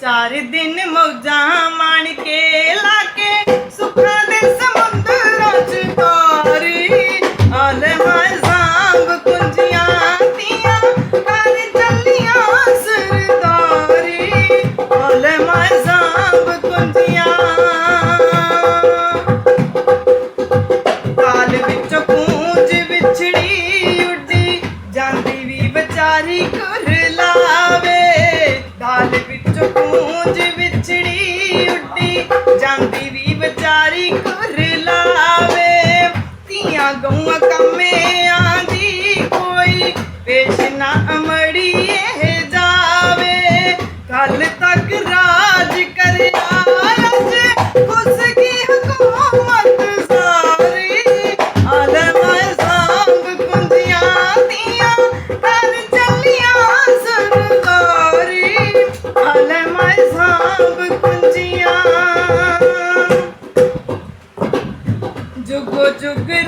ਚਾਰ ਦਿਨ ਮੌਜਾਂ ਮਾਣ ਕੇ ਲਾ ਕੇ ਸੁੱਖਾਂ ਦੇ ਸਮੁੰਦਰਾਂ ਚ ਤਾਰੀ ਆਲਮਾਂ ਸਾਂਭ ਕੁੰਜੀਆਂ ਤੀਆਂ ਕਰ ਚੱਲੀਆਂ ਸਰਦਾਰੀ। ਆਲਮਾਂ ਸਾਂਭ ਕੁੰਜੀਆਂ। ਕਾਲ ਵਿੱਚ ਕੂੰਜ ਵਿਛੜੀ ਜਾਂਦੀ ਵੀ ਵਿਚਾਰੀ ਘਰ ਲਾਵੇ। ਧੀਆਂ ਗਊਆਂ ਕੰਮੇ ਆਂਦੀ ਕੋਈ ਪੇਸ਼ ਨਾ ਅਮੜੀ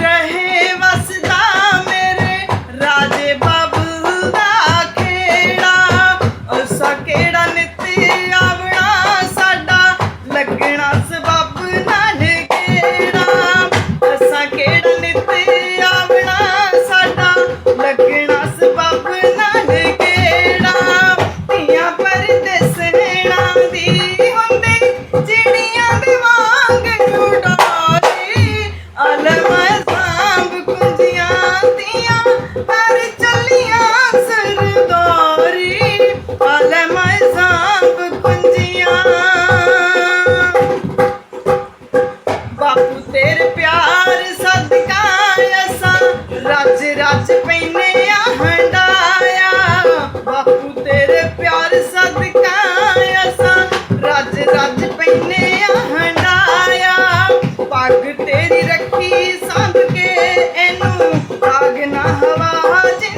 रहे ਪਿਆਰ ਸਦਕਾ ਅਸਾਂ। ਰੱਜ ਰੱਜ ਪੈਨੇ ਆ ਹੰਡਾਇਆ। ਬਾਪੂ ਤੇਰੇ ਪਿਆਰ ਸਦਕਾ ਅਸਾਂ। ਰੱਜ ਰੱਜ ਪੈਨੇ ਆ ਹੰਡਾਇਆ। ਪੱਗ ਤੇਰੀ ਰੱਖੀ ਸੰਭ ਕੇ ਇਹਨੂੰ। ਦਾਗ ਨਾ ਹਵਾ ਜਿ